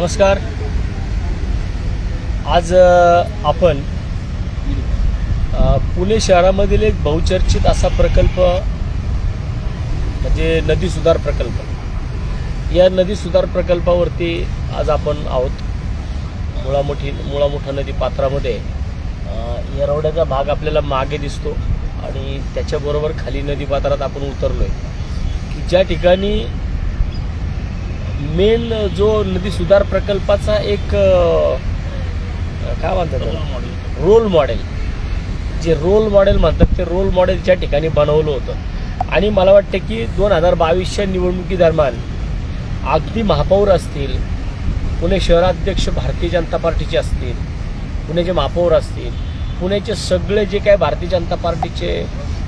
नमस्कार. आज आपण पुणे शहरामधील एक बहुचर्चित असा प्रकल्प म्हणजे नदी सुधार प्रकल्प. या नदी सुधार प्रकल्पावरती आज आपण आहोत. मुळामोठी मुळामोठा नदी पात्रामध्ये येरवड्याचा भाग आपल्याला मागे दिसतो आणि त्याच्याबरोबर खाली नदी पात्रात आपण उतरलो आहे की ज्या ठिकाणी मेन जो नदी सुधार प्रकल्पाचा एक काय म्हणतात? रोल मॉडेल जे रोल मॉडेल म्हणतात ते रोल मॉडेल ज्या ठिकाणी बनवलं होतं. आणि मला वाटतं की दोन हजार बावीसच्या निवडणुकीदरम्यान अगदी महापौर असतील पुणे शहराध्यक्ष भारतीय जनता पार्टीचे असतील पुण्याचे महापौर असतील पुण्याचे सगळे जे काय भारतीय जनता पार्टीचे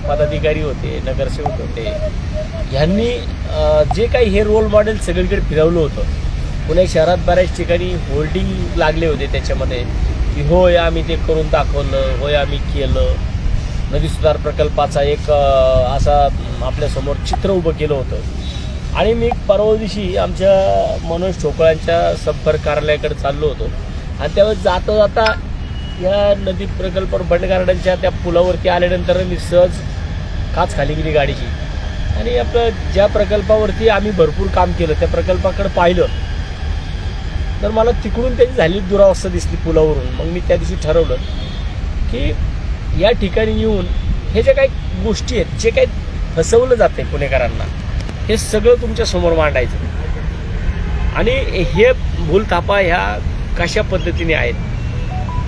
पदाधिकारी होते नगरसेवक होते ह्यांनी जे काही हे रोल मॉडेल सगळीकडे फिरवलं होतं. पुणे शहरात बऱ्याच ठिकाणी होल्डिंग लागले होते त्याच्यामध्ये. की होय आम्ही ते करून दाखवलं होय आम्ही केलं. नदी सुधार प्रकल्पाचा एक असा आपल्यासमोर चित्र उभं केलं होतं. आणि मी परवा दिवशी आमच्या मनोज ठोकळांच्या संपर्क कार्यालयाकडे चाललो होतो. आणि त्यावेळेस जाता जाता या नदी प्रकल्प बंड गार्डनच्या त्या पुलावरती आल्यानंतर मी सहज काच खाली गेली गाडीची. आणि आपलं ज्या प्रकल्पावरती आम्ही भरपूर काम केलं त्या प्रकल्पाकडे पाहिलं तर मला तिकडून त्याची झालीच दुरावस्था दिसली पुलावरून. मग मी त्या दिवशी ठरवलं की या ठिकाणी येऊन हे जे काही गोष्टी आहेत जे काही फसवलं जाते पुणेकरांना हे सगळं तुमच्यासमोर मांडायचं. आणि हे भूलथापा ह्या कशा पद्धतीने आहेत?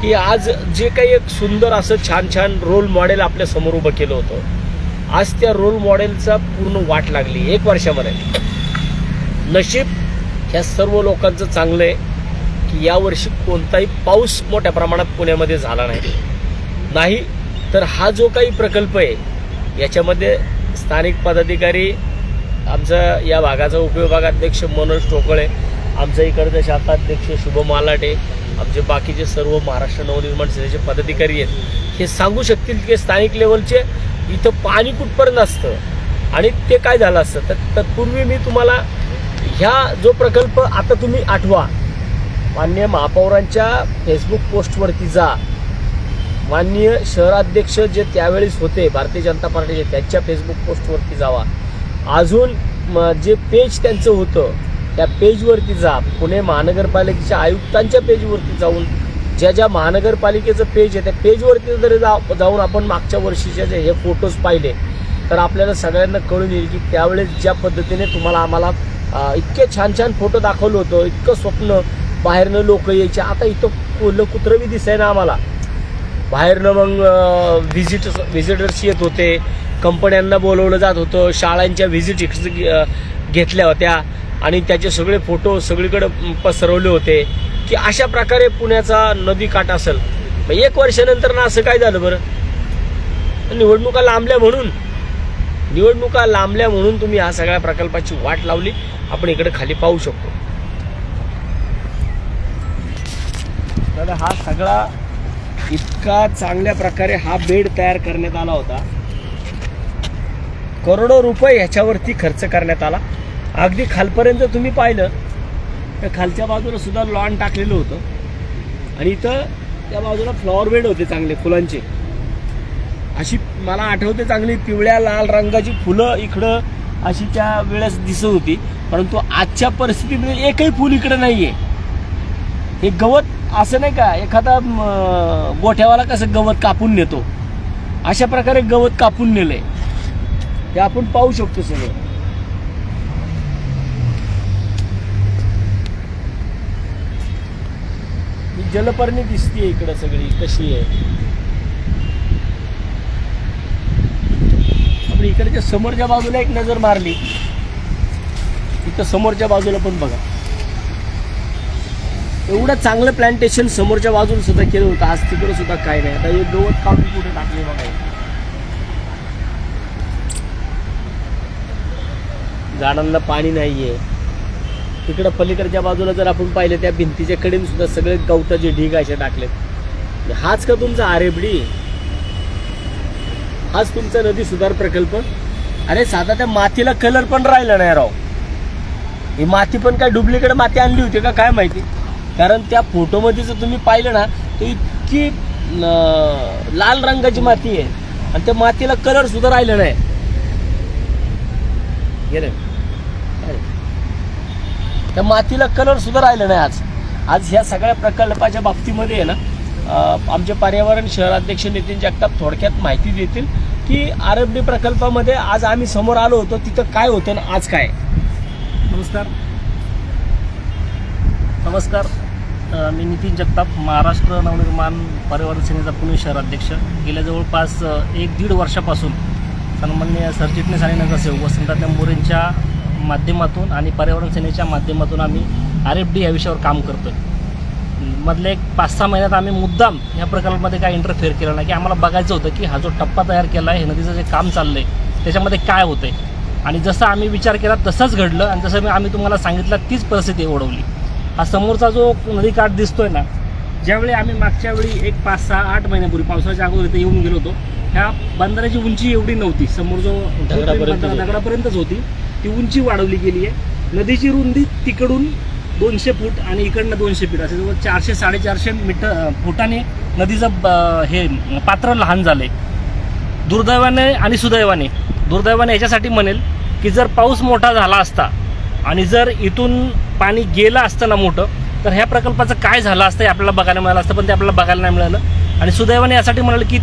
की आज जे काही एक सुंदर असं छान छान रोल मॉडेल आपल्यासमोर उभं केलं होतं आज त्या रोल मॉडेलचा पूर्ण वाट लागली एक वर्षामध्ये. नशीब ह्या सर्व लोकांचं चांगलं आहे की यावर्षी कोणताही पाऊस मोठ्या प्रमाणात पुण्यामध्ये झाला नाही. नाही तर हा जो काही प्रकल्प आहे याच्यामध्ये स्थानिक पदाधिकारी आमचा या भागाचा उपविभागाध्यक्ष मनोज टोकळे आमचा इकडचं शाखाध्यक्ष शुभम मालाटे आमचे बाकीचे सर्व महाराष्ट्र नवनिर्माण सेनेचे पदाधिकारी आहेत हे सांगू शकतील की स्थानिक लेवलचे इथं पाणी कुठपर्यंत असतं आणि ते काय झालं असतं? तर तत्पूर्वी मी तुम्हाला ह्या जो प्रकल्प आता तुम्ही आठवा. मान्य महापौरांच्या फेसबुक पोस्टवरती जा. माननीय शहराध्यक्ष जे त्यावेळेस होते भारतीय जनता पार्टीचे त्यांच्या फेसबुक पोस्टवरती जावा. अजून म, जे पेज त्यांचं होतं त्या पेजवरती जा. पुणे महानगरपालिकेच्या आयुक्तांच्या पेजवरती जाऊन ज्या ज्या महानगरपालिकेचं पेज आहे त्या पेजवरती जर जा जाऊन आपण मागच्या वर्षीचे जे हे फोटोज पाहिले तर आपल्याला सगळ्यांना कळून येईल की त्यावेळेस ज्या पद्धतीने तुम्हाला आम्हाला इतके छान छान फोटो दाखवलं होतं इतकं स्वप्न बाहेरनं लोक यायचे. आता इथं कोल्ह कुत्रं बी दिसाय ना आम्हाला. बाहेरनं मग व्हिजिट व्हिजिटर्स येत होते. कंपन्यांना बोलवलं जात होतं. शाळांच्या व्हिजिट घेतल्या होत्या. आणि त्याचे सगळे फोटो सगळीकडे पसरवले होते की अशा प्रकारे पुण्याचा नदी काठ असेल. मग एक वर्षानंतर ना असं काय झालं बरं? निवडणुका लांबल्या म्हणून. निवडणुका लांबल्या म्हणून तुम्ही ह्या सगळ्या प्रकल्पाची वाट लावली. आपण इकडे खाली पाहू शकतो. दादा हा सगळा इतका चांगल्या प्रकारे हा बेड तयार करण्यात आला होता. करोडो रुपये ह्याच्यावरती खर्च करण्यात आला. अगदी खालपर्यंत तुम्ही पाहिलं तर खालच्या बाजूला सुद्धा लॉन टाकलेलं होतं. आणि इथं त्या बाजूला फ्लॉवर बेड होते चांगले फुलांचे. अशी मला आठवते चांगली पिवळ्या लाल रंगाची फुलं इकडं अशी त्या वेळेस दिसत होती. परंतु आजच्या परिस्थितीमध्ये एकही फुल इकडं नाही आहे हे गवत असं नाही का एखादा गोठ्यावाला कसं गवत कापून नेतो? अशा प्रकारे गवत कापून नेलं आहे हे आपण पाहू शकतो सगळं. जलपर्णी दिसतीये इकडं सगळी कशी आहे? आपण इकडच्या समोरच्या बाजूला एक नजर मारली. इथं समोरच्या बाजूला पण बघा. एवढं चांगलं प्लांटेशन समोरच्या बाजूला सुद्धा केलं होतं. आज तिकडं सुद्धा काय नाही. आता हे गवत काढून कुठे टाकले बघा. झाडांना पाणी नाहीये. तिकडं पलीकडच्या बाजूला जर आपण पाहिलं त्या भिंतीच्या कडेने सुद्धा सगळे गवताचे ढीग असे टाकलेत. हाच का तुमचा आरेबडी? हाच तुमचा नदी सुधार प्रकल्प? अरे साधा त्या मातीला कलर पण राहिला नाही राव. ही माती पण काय डुप्लिकेट माती आणली होती का काय माहिती? कारण त्या फोटोमध्ये जर तुम्ही पाहिलं ना तर इतकी लाल रंगाची माती आहे. आणि त्या मातीला कलर सुद्धा राहिला नाही. गेलं त्या मातीला कलर सुद्धा राहिला नाही आज. आज ह्या सगळ्या प्रकल्पाच्या बाबतीमध्ये आहे ना आमचे पर्यावरण शहराध्यक्ष नितीन जगताप थोडक्यात माहिती देतील की आरबडी प्रकल्पामध्ये आज आम्ही समोर आलो होतो तिथं काय होतं ना आज काय नमस्कार. नमस्कार. मी नितीन जगताप महाराष्ट्र नवनिर्माण पर्यावरण सेनेचा पुणे शहराध्यक्ष. गेल्या जवळपास एक दीड वर्षापासून सन्माननीय सरचिटणीस आणि नगरसेवक वसंतदादा मोरेंच्या माध्यमातून आणि पर्यावरण सेनेच्या माध्यमातून आम्ही आर एफ डी या विषयावर काम करतो मधल्या एक पाच सहा महिन्यात आम्ही मुद्दाम या प्रकल्पामध्ये काय इंटरफेअर केलं नाही की आम्हाला बघायचं होतं की हा जो टप्पा तयार केला आहे हे नदीचं जे काम चाललं आहे त्याच्यामध्ये काय होतंय? आणि जसं आम्ही विचार केला तसंच घडलं आणि जसं आम्ही तुम्हाला सांगितलं तीच परिस्थिती ओढवली. हा समोरचा जो नदीकाठ दिसतोय ना ज्यावेळी आम्ही मागच्या वेळी एक पाच सहा आठ महिन्यापूर्वी पावसाच्या अगोदर इथे येऊन गेलो होतो ह्या बंधाऱ्याची उंची एवढी नव्हती. समोर जो होती. दगडापर्यंतच होती. ती उंची वाढवली गेली आहे. नदीची रुंदी तिकडून दोनशे फूट आणि इकडनं दोनशे फूट. असे जवळ चारशे साडेचारशे मीटर फुटाने नदीचं ब- हे पात्र लहान झालंय. दुर्दैवाने आणि सुदैवाने. दुर्दैवाने याच्यासाठी म्हणेल की जर पाऊस मोठा झाला असता आणि जर इथून पाणी गेलं असतं ना मोठं तर ह्या प्रकल्पाचं काय झालं असतं हे आपल्याला बघायला मिळालं असतं पण ते आपल्याला बघायला नाही मिळालं. आणि सुदैवाने यासाठी म्हणाल की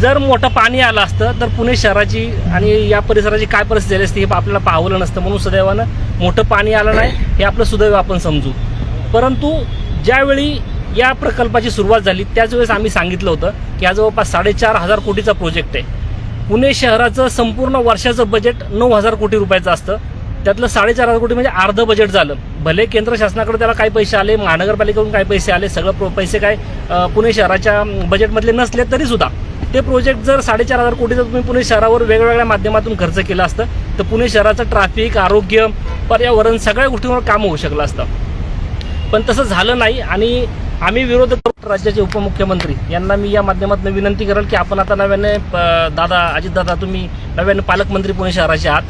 जर मोठं पाणी आलं असतं तर पुणे शहराची आणि या परिसराची काय परिस्थिती झाली असती हे आपल्याला पाहवलं नसतं. म्हणून सुदैवानं मोठं पाणी आलं नाही हे आपलं सुदैव आपण समजू. परंतु ज्यावेळी या प्रकल्पाची सुरुवात झाली त्याच वेळेस आम्ही सांगितलं होतं की हा जवळपास साडेचार हजार कोटीचा प्रोजेक्ट आहे. पुणे शहराचं संपूर्ण वर्षाचं बजेट नऊ हजार कोटी रुपयाचं असतं. त्यातलं साडेचार हजार कोटी म्हणजे अर्धं बजेट झालं. भले केंद्र शासनाकडे त्याला काय पैसे आले महानगरपालिकेकडून काय पैसे आले सगळं प्रो- पैसे काय पुणे शहराच्या बजेटमधले नसले तरीसुद्धा ते प्रोजेक्ट जर साडेचार हजार कोटीचं तुम्ही पुणे शहरावर वेगवेगळ्या माध्यमातून खर्च केला असतं तर पुणे शहराचं ट्रॅफिक आरोग्य पर्यावरण सगळ्या गोष्टींवर काम होऊ शकलं असतं. पण तसं झालं नाही आणि आम्ही विरोध करू राज्याचे उपमुख्यमंत्री. यांना मी या माध्यमातून विनंती करेल की आपण आता नव्याने दादा अजितदादा तुम्ही नव्याने पालकमंत्री पुणे शहराचे आहात.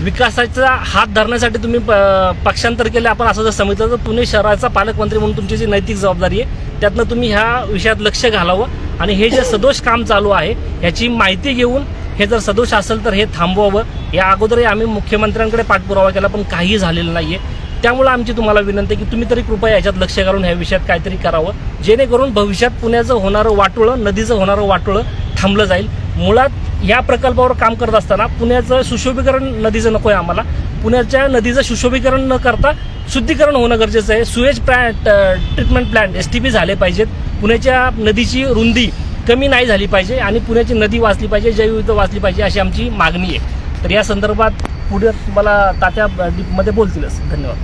विकासाचा हात धरण्यासाठी तुम्ही प- पक्षांतर केले. आपण असं जर सांगितलं तर पुणे शहराचा पालकमंत्री म्हणून तुमची जी नैतिक जबाबदारी आहे त्यातनं तुम्ही ह्या विषयात लक्ष घालावं. आणि हे जे सदोष काम चालू आहे ह्याची माहिती घेऊन हे जर सदोष असेल तर हे थांबवावं. या अगोदरही आम्ही मुख्यमंत्र्यांकडे पाठपुरावा केला पण काही झालेलं नाही आहे त्यामुळे आमची तुम्हाला विनंती आहे की तुम्ही तरी कृपया याच्यात लक्ष घालून ह्या विषयात काहीतरी करावं. जेणेकरून भविष्यात पुण्याचं होणारं वाटोळं नदीचं होणारं वाटोळं थांबलं जाईल. मुळात या प्रकल्पावर काम करत असताना पुण्याचं सुशोभीकरण नदीचं नको आहे आम्हाला. पुण्याच्या नदीचं सुशोभीकरण न करता शुद्धीकरण होणं गरजेचं आहे. Sewage plant treatment plant S T P झाले पाहिजेत. पुण्याच्या नदीची रुंदी कमी नाही झाली पाहिजे आणि पुण्याची नदी वाचली पाहिजे जैवविध वाचली पाहिजे अशी आमची मागणी आहे. तर या संदर्भात पुढे तुम्हाला तात्या मध्ये बोलतीलच धन्यवाद.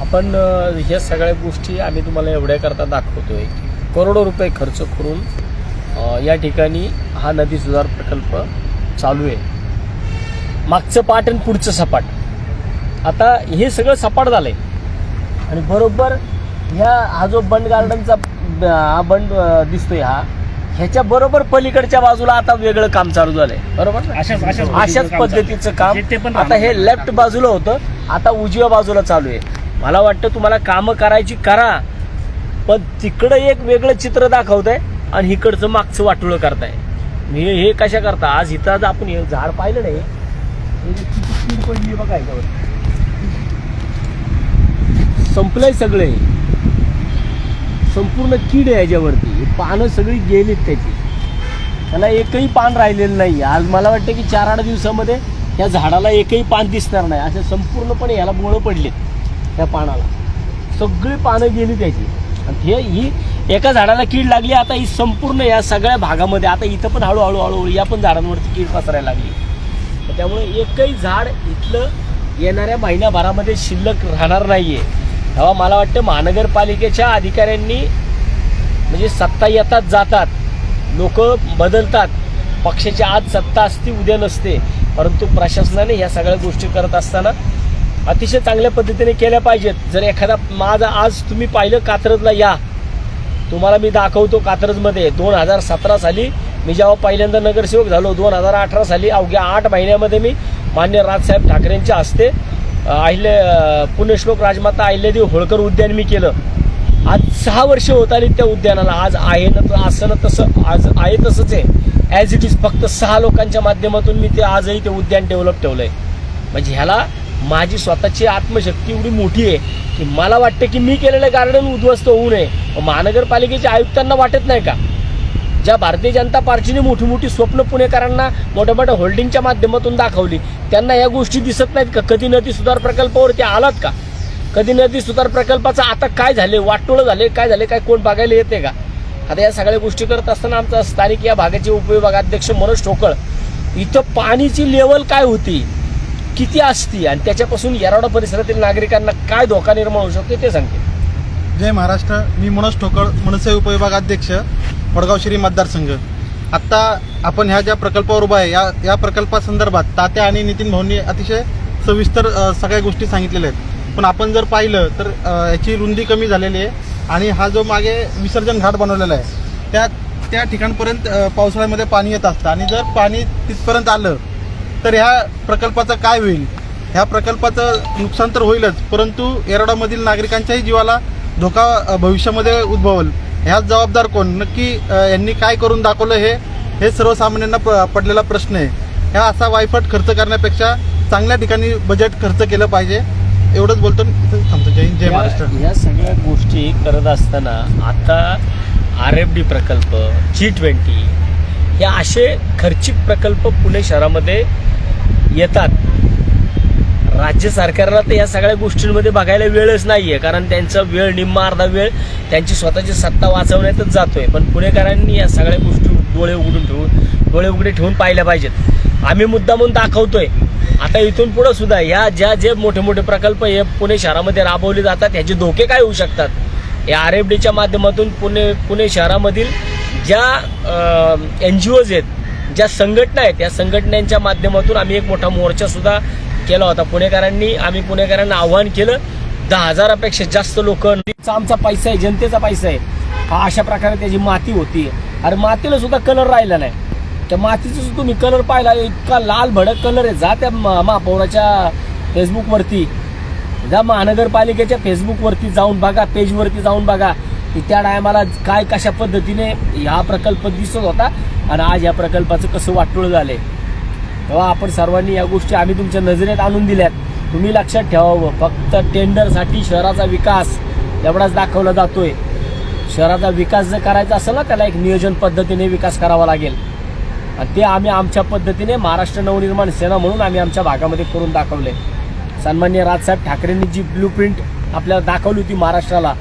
आपण ह्या सगळ्या गोष्टी आम्ही तुम्हाला एवढ्या करता दाखवतोय. करोडो रुपये खर्च करून या ठिकाणी हा नदी सुधार प्रकल्प चालू आहे. मागचं पाट आणि पुढचं सपाट. आता हे सगळं सपाट झालंय. आणि बरोबर ह्या हा जो बंड गार्डनचा हा बंड दिसतोय हा ह्याच्या बरोबर पलीकडच्या बाजूला आता वेगळं काम चालू झालंय. बरोबर? अशाच पद्धतीचं काम आता हे. लेफ्ट बाजूला होतं आता उजव्या बाजूला चालू आहे. मला वाटतं तुम्हाला कामं करायची करा पण तिकडं एक वेगळं चित्र दाखवतंय आणि इकडचं मागचं वाटोळं करताय. हे हे कशा करता? आज इथं आज आपण हे झाड पाहिलं नाही. हे कीड पडली बघा याच्यावर. संपलंय सगळे. संपूर्ण कीड आहे याच्यावरती. पानं सगळी गेलीत त्याची. त्याला एकही पान राहिलेलं नाही. आज मला वाटतं की चार आठ दिवसामध्ये या झाडाला एकही पान दिसणार नाही. असं संपूर्णपणे याला बोळं पडलेत त्या पानाला. सगळी पानं गेली त्याची. आणि हे ही एका झाडाला कीड लागली आता ही संपूर्ण या सगळ्या भागामध्ये आता इथं पण हळूहळू हळूहळू या पण झाडांवरती कीड पसरायला लागली. तर त्यामुळे एकही झाड इथलं येणाऱ्या महिन्याभरामध्ये शिल्लक राहणार नाहीये. तेव्हा मला वाटतं महानगरपालिकेच्या अधिकाऱ्यांनी म्हणजे सत्ता येतात जातात. लोक बदलतात. पक्षाची आज सत्ता असते उद्या नसते. परंतु प्रशासनाने ह्या सगळ्या गोष्टी करत असताना अतिशय चांगल्या पद्धतीने केल्या पाहिजेत. जर एखादा माझा आज तुम्ही पाहिलं कात्रजला या तुम्हाला मी दाखवतो कात्रजमध्ये. दोन हजार सतरा साली मी जेव्हा पहिल्यांदा नगरसेवक झालो दोन हजार अठरा साली अवघ्या आठ महिन्यामध्ये मी मान्य राजसाहेब ठाकरेंच्या हस्ते अहिल्या पुण्यश्लोक राजमाता अहिल्यादेव होळकर उद्यान मी केलं. आज सहा वर्ष होत आली त्या उद्यानाला. आज आहे ना तर असं ना तसं आज आहे तसंच आहे. ॲज इट इज फक्त सहा लोकांच्या माध्यमातून मी ते आजही ते उद्यान डेव्हलप ठेवलं आहे म्हणजे ह्याला माझी स्वतःची आत्मशक्ती एवढी मोठी आहे. की मला वाटतं की मी केलेलं गार्डन उद्ध्वस्त होऊ नये. महानगरपालिकेच्या आयुक्तांना वाटत नाही का? ज्या भारतीय जनता पार्टीने मोठी मोठी स्वप्न पुणेकरांना मोठ्या मोठ्या होल्डिंगच्या माध्यमातून दाखवली त्यांना या गोष्टी दिसत नाहीत का? कधी नदी सुधार प्रकल्पावरती आलात का? कधी नदी सुधार प्रकल्पाचं आता काय झाले? वाटोळं झाले? काय झाले? काय कोण बघायला येते का? आता या सगळ्या गोष्टी करत असताना आमचा स्थानिक या भागाचे उपविभागाध्यक्ष मनोज ठोकळ इथं पाणीची लेवल काय होती? किती असती आणि त्याच्यापासून येरवडा परिसरातील नागरिकांना काय धोका निर्माण होऊ शकतो ते सांगते. जय महाराष्ट्र. मी मनोज ठोकळ मनसे उपविभागाध्यक्ष वडगाव श्री मतदारसंघ. आत्ता आपण ह्या ज्या प्रकल्पावर उभा आहे या या प्रकल्पासंदर्भात तात्या आणि नितीन भाऊंनी अतिशय सविस्तर अ, सगळ्या गोष्टी सांगितलेल्या आहेत. पण आपण जर पाहिलं तर अ, याची रुंदी कमी झालेली आहे आणि हा जो मागे विसर्जन घाट बनवलेला आहे त्या त्या ठिकाणपर्यंत अ, पावसाळ्यामध्ये पाणी येत असतं. आणि जर पाणी तिथपर्यंत आलं तर ह्या प्रकल्पाचं काय होईल? ह्या प्रकल्पाचं नुकसान तर होईलच परंतु येरवडामधील नागरिकांच्याही जीवाला धोका भविष्यामध्ये उद्भवल. ह्याच जबाबदार कोण? नक्की यांनी काय करून दाखवलं हे हे सर्वसामान्यांना प- पडलेला प्रश्न आहे. ह्या असा वायफट खर्च करण्यापेक्षा चांगल्या ठिकाणी बजेट खर्च केलं पाहिजे. एवढंच बोलतो थांबतो. जय जय महाराष्ट्र. या या सगळ्या गोष्टी करत असताना आता आर एफ डी प्रकल्प जी ट्वेंटी हे असे खर्चिक प्रकल्प पुणे शहरामध्ये येतात. राज्य सरकारला तर या सगळ्या गोष्टींमध्ये बघायला वेळच नाहीये कारण त्यांचा वेळ निम्मा अर्धा वेळ त्यांची स्वतःची सत्ता वाचवण्यातच जातोय. पण पुणेकरांनी या सगळ्या गोष्टी डोळे उघडून ठेवून डोळे उघडे ठेवून पाहिल्या पाहिजेत. आम्ही मुद्दा म्हणून दाखवतोय. आता इथून पुढं सुद्धा या ज्या जे मोठे मोठे प्रकल्प हे पुणे शहरामध्ये राबवले जातात ह्याचे धोके काय होऊ शकतात? या आर एफ डीच्या माध्यमातून पुणे पुणे शहरामधील ज्या एन जी ओज आहेत ज्या संघटना आहेत या संघटनांच्या माध्यमातून आम्ही एक मोठा मोर्चा सुद्धा केला होता. पुणेकरांनी आम्ही पुणेकरांना आव्हान केलं. दहा हजारापेक्षा जास्त लोक आमचा पैसा आहे जनतेचा पैसा आहे. हा अशा प्रकारे त्याची माती होती. अरे मातीला सुद्धा कलर राहिला नाही. त्या मातीचा सुद्धा तुम्ही कलर पाहिला इतका लाल भडक कलर आहे. जा त्या महापौराच्या फेसबुकवरती जा महानगरपालिकेच्या फेसबुकवरती जाऊन बघा पेजवरती जाऊन बघा. की त्या टायमाला काय कशा पद्धतीने हा प्रकल्प दिसत होता आणि आज या प्रकल्पाचं कसं वाटोळ झालंय. तेव्हा आपण सर्वांनी या गोष्टी आम्ही तुमच्या नजरेत आणून दिल्यात. तुम्ही लक्षात ठेवावं फक्त टेंडरसाठी शहराचा विकास एवढाच दाखवला जातोय. शहराचा विकास जर करायचा असेल ना त्याला एक नियोजन पद्धतीने विकास करावा लागेल. आणि ते आम्ही आमच्या पद्धतीने महाराष्ट्र नवनिर्माण सेना म्हणून आम्ही आमच्या भागामध्ये करून दाखवले सन्मान्य राजसाहेब ठाकरेंनी जी ब्लू प्रिंट आपल्याला दाखवली होती महाराष्ट्राला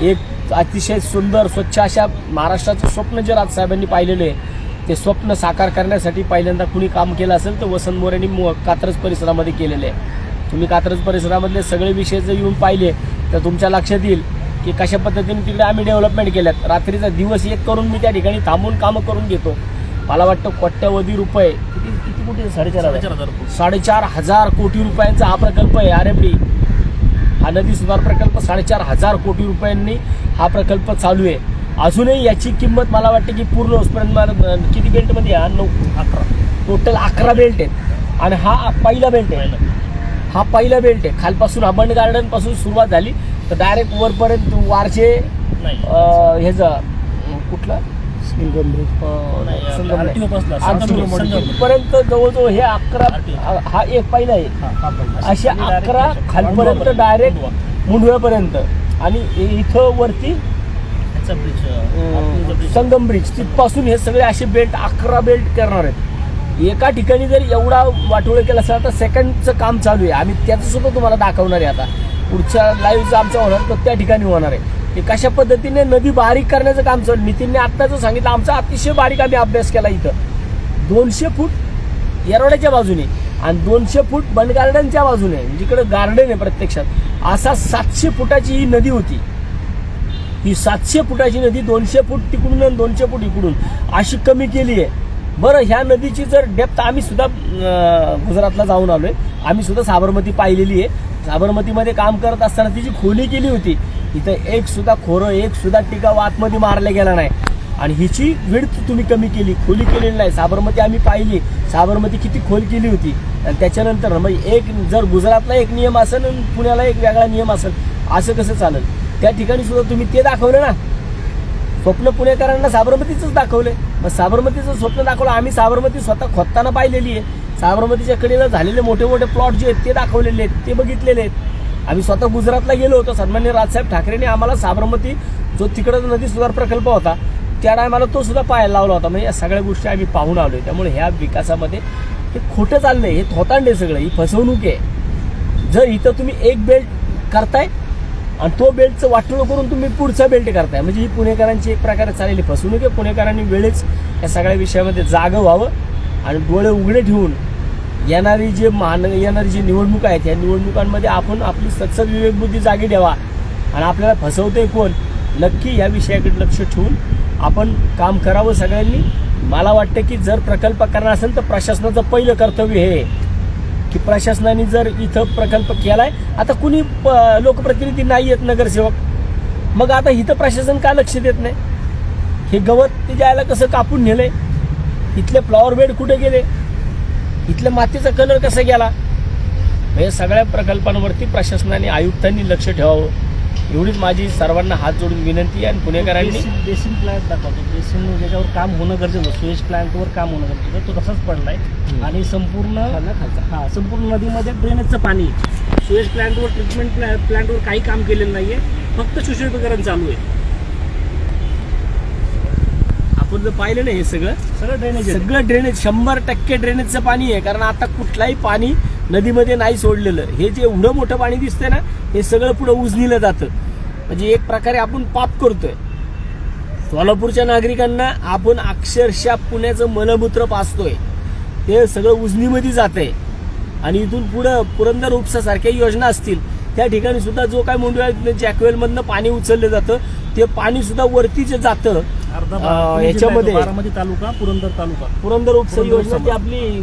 एक अतिशय सुंदर स्वच्छ अशा महाराष्ट्राचं स्वप्न जे राजसाहेबांनी पाहिलेलं आहे ते स्वप्न साकार करण्यासाठी पहिल्यांदा कुणी काम केलं असेल तर वसंत मोरेंनी मो- कात्रज परिसरामध्ये केलेले आहे. तुम्ही कात्रज परिसरामधले सगळे विषय जर येऊन पाहिले तर तुमच्या लक्षात येईल की कशा पद्धतीने तिकडे आम्ही डेव्हलपमेंट केल्यात. रात्रीचा दिवस एक करून मी त्या ठिकाणी थांबून कामं करून घेतो. मला वाटतं कोट्यवधी रुपये किती किती कोटी साडेचार हजार. साडेचार हजार रुपये. साडेचार हजार कोटी रुपयांचा हा प्रकल्प आहे आर एफ डी हा नदी सुधार प्रकल्प साडेचार हजार कोटी रुपयांनी हा प्रकल्प चालू आहे. अजूनही याची किंमत मला वाटते की पूर्ण होईपर्यंत मला किती बेल्टमध्ये आहे? हा नऊ अकरा. टोटल अकरा बेल्ट आहेत. आणि हा पहिला बेल्ट आहे. हा पहिला बेल्ट आहे. खालपासून अबंड गार्डनपासून सुरुवात झाली. तर डायरेक्ट वरपर्यंत वारचे नाही. अं, ह्याचं कुठलं. तिथपर्यंत जवळजवळ हे अकरा. हा एक पहिला आहे. direct अकरा खालपर्यंत. डायरेक्ट मुंडवा. मुंडव्यापर्यंत. आणि इथं वरती. संगम ब्रिज तिथपासून हे सगळे असे बेल्ट अकरा बेल्ट करणार आहेत. एका ठिकाणी जर एवढा वाटोळ केला असेल तर सेकंडचं काम चालू आहे. आम्ही त्याचं सुद्धा तुम्हाला दाखवणार आहे आता. पुढच्या लाईव्ह आमचा होणार तर त्या ठिकाणी होणार आहे. कशा पद्धतीने नदी बारीक करण्याचं काम चालू नितीनने आत्ता जो सांगितलं आमचा अतिशय बारीक आम्ही अभ्यास केला इथं. दोनशे फूट येरवड्याच्या बाजूने आणि दोनशे फूट बंड गार्डनच्या बाजूने जिकडे गार्डन आहे प्रत्यक्षात. असा सातशे फुटाची ही नदी होती. ही सातशे फुटाची नदी दोनशे फूट तिकडून आणि दोनशे फूट इकडून अशी कमी केली आहे. बरं ह्या नदीची जर डेप्थ आम्ही सुद्धा गुजरातला जाऊन आलोय. आम्ही सुद्धा साबरमती पाहिलेली आहे. साबरमतीमध्ये काम करत असताना तिची खोली केली होती. इथं एक सुद्धा खोरं एक सुद्धा टिकाव आतमध्ये मारला गेला नाही. आणि हिची विड्थ तुम्ही कमी केली. खोली केलेली नाही. साबरमती आम्ही पाहिली. साबरमती किती खोल केली होती? आणि त्याच्यानंतर मग एक जर गुजरातला एक नियम असेल आणि पुण्याला एक वेगळा नियम असेल असं कसं चालेल? त्या ठिकाणी सुद्धा तुम्ही ते दाखवलं ना. स्वप्न पुणेकरांना साबरमतीचंच दाखवले मग साबरमतीचं स्वप्न दाखवलं आम्ही साबरमती स्वतः खोदताना पाहिलेली आहे. साबरमतीच्या कडेला झालेले मोठे मोठे प्लॉट जे आहेत ते दाखवलेले आहेत ते बघितलेले आहेत. आम्ही स्वतः गुजरातला गेलो होतो सन्मान्य राजसाहेब ठाकरेंनी आम्हाला साबरमती जो तिकडं नदी सुधार प्रकल्प होता त्या टायमाला तो सुद्धा पाहायला लावला होता. म्हणजे या सगळ्या गोष्टी आम्ही पाहून आलो त्यामुळे ह्या विकासामध्ये हे खोटं चाललंय हे थोतांडे सगळं ही फसवणूक आहे. जर इथं तुम्ही एक बेल्ट करताय आणि तो बेल्टचं वाटोळं करून तुम्ही पुढचा बेल्ट करताय म्हणजे ही पुणेकरांची एक प्रकारे चाललेली फसवणूक आहे. पुणेकरांनी वेळेच या सगळ्या विषयामध्ये जागं व्हावं आणि डोळे उघडे ठेवून येणारी जे मान येणारी जी निवडणूक आहेत या निवडणुकांमध्ये आपण आपली सत्सद विवेकबुद्धी जागी ठेवा. आणि आपल्याला फसवतोय कोण? नक्की या विषयाकडे लक्ष ठेवून आपण काम करावं सगळ्यांनी. मला वाटतं की जर प्रकल्प करणार असेल तर प्रशासनाचं पहिलं कर्तव्य हे की प्रशासनाने जर इथं प्रकल्प केलाय आता कुणी प- लोकप्रतिनिधी नाही आहेत नगरसेवक. मग आता इथं प्रशासन का लक्ष देत नाही? हे गवत ते जायला कसं कापून नेलंय? इथले फ्लॉवर बेड कुठे गेले? इथल्या मातीचा कलर कसा गेला? हे सगळ्या प्रकल्पांवरती प्रशासनाने आयुक्तांनी लक्ष ठेवावं. एवढीच माझी सर्वांना हात जोडून विनंती आहे आणि पुणेकरांनी बेसिन प्लांट दाखवतो बेसिन ज्याच्यावर काम होणं गरजेचं सुएज प्लांटवर काम होणं गरजेचं तो तसाच पडलाय. आणि संपूर्ण. हा संपूर्ण नदीमध्ये ड्रेनेजचं पाणी आहे. सुएज प्लांटवर ट्रीटमेंट प्लॅ प्लांटवर काही काम केलेलं नाहीये फक्त सुशोभीकरण चालू आहे आपण जर पाहिलं ना हे सगळं सगळं ड्रेनेज आहे. सगळं ड्रेनेज शंभर टक्के ड्रेनेजचं पाणी आहे कारण आता कुठलाही पाणी नदीमध्ये नाही सोडलेलं हे जे एवढं मोठं पाणी दिसतंय ना हे सगळं पुढं उजनीलं जातं. म्हणजे एक प्रकारे आपण पाप करतोय. सोलापूरच्या नागरिकांना आपण अक्षरशः पुण्याचं मलमूत्र पाचतोय. ते सगळं उजनीमध्ये जात आहे आणि इथून पुढं पुरंदर उपसासारख्या योजना असतील त्या ठिकाणी सुद्धा जो काय मुंडव्या जॅकवेलमधनं पाणी उचललं जातं. ते पाणी सुद्धा वरती जे जातं पुणे याच्यामध्ये- तालुका पुरंदर तालुका. पुरंदर उपसा योजना ती. आपली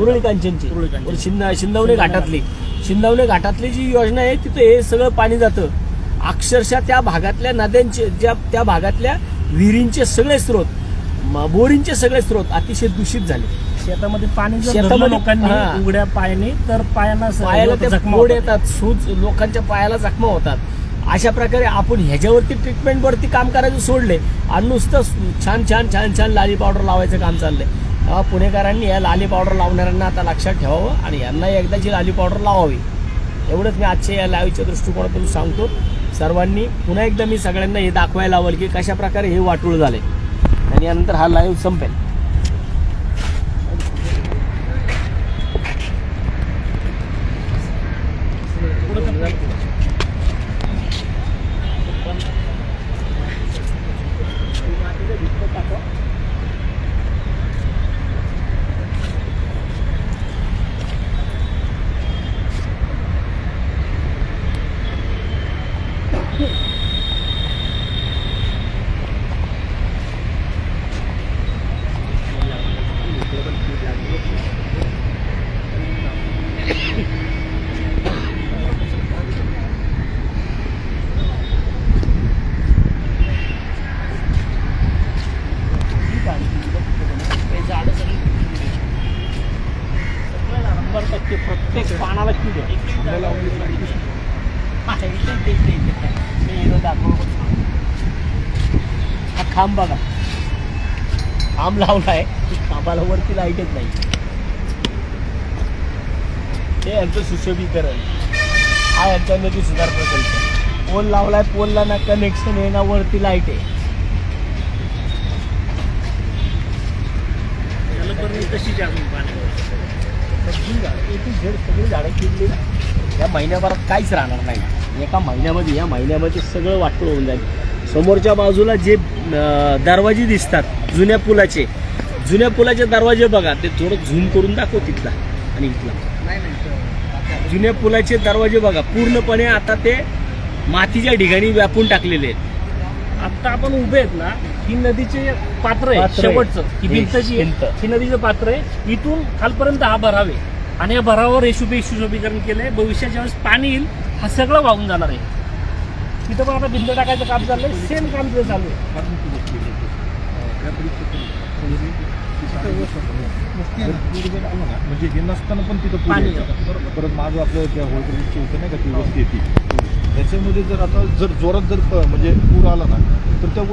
उरुळी कांचनची. शिंद शिंदवणे घाटातली. शिंदवणे घाटातली जी योजना आहे तिथं हे सगळं पाणी जातं. अक्षरशः त्या भागातल्या नद्यांचे ज्या त्या भागातल्या विहिरींचे सगळे स्रोत बोरींचे सगळे स्रोत अतिशय दूषित झाले. शेतामध्ये पाणी शेतामध्ये- लोकांनी. उघड्या पायाने तर पायाला ते होतात. येतात सूज लोकांच्या पायाला जखमा होतात. अशा प्रकारे आपण ह्याच्यावरती ट्रीटमेंटवरती काम करायचं सोडले आणि नुसतं छान छान छान छान लाली पावडर लावायचं काम चाललंय. पुणेकरांनी या लाली पावडर लावणाऱ्यांना आता लक्षात ठेवावं आणि यांना एकदाची लाली पावडर लावावी. एवढंच मी आजच्या या लाईव्हच्या दृष्टिकोनातून सांगतो. सर्वांनी पुन्हा एकदा मी सगळ्यांना हे दाखवायला लावल की कशा प्रकारे हे वाटूळ झाले. आणि यानंतर हा लाईव्ह संपेल शंभर टक्के प्रत्येक पानाला किड हा खांब बघा खांब लावलाय. खांबाला वरती लाईटच नाही हे यांचं सुशोभीकरण. हा यांचा नदी सुधार प्रकल्प. पोल लावलाय पोलला ना कनेक्शन आहे ना वरती लाइट आहे. सगळी झाडं किडली या महिन्याभरात काहीच राहणार नाही. एका महिन्यामध्ये या महिन्यामध्ये सगळं वाटलं होऊन जाईल. समोरच्या बाजूला जे दरवाजे दिसतात जुन्या पुलाचे. जुन्या पुलाचे दरवाजे बघा ते थोडं झूम करून दाखव तिथला आणि इथला. जुन्या पुलाचे दरवाजे बघा पूर्णपणे आता ते मातीच्या ठिकाणी व्यापून टाकलेले आहेत. आता आपण उभे आहेत ना ही नदीचे पात्र आहे. शेवटचं ही भिंत जी भिंत. आहे ही नदीचं पात्र आहे. इथून खालपर्यंत हा भरावे आणि या भरावर रेशुबे सुशोभीकरण केलंय. भविष्यात ज्यावेळेस पाणी येईल हा सगळं वाहून जाणार आहे. तिथं पण आता भिंत टाकायचं काम चाललंय सेम काम तिथं चालू आहे. म्हणजे हे नसताना पण तिथं पूर पाणी. परत मागं आपलं त्या होळकरीची होतं नाही का ती वस्ती येते त्याच्यामध्ये जर आता जर जोरात जर प- म्हणजे पूर आला ना तर त्या.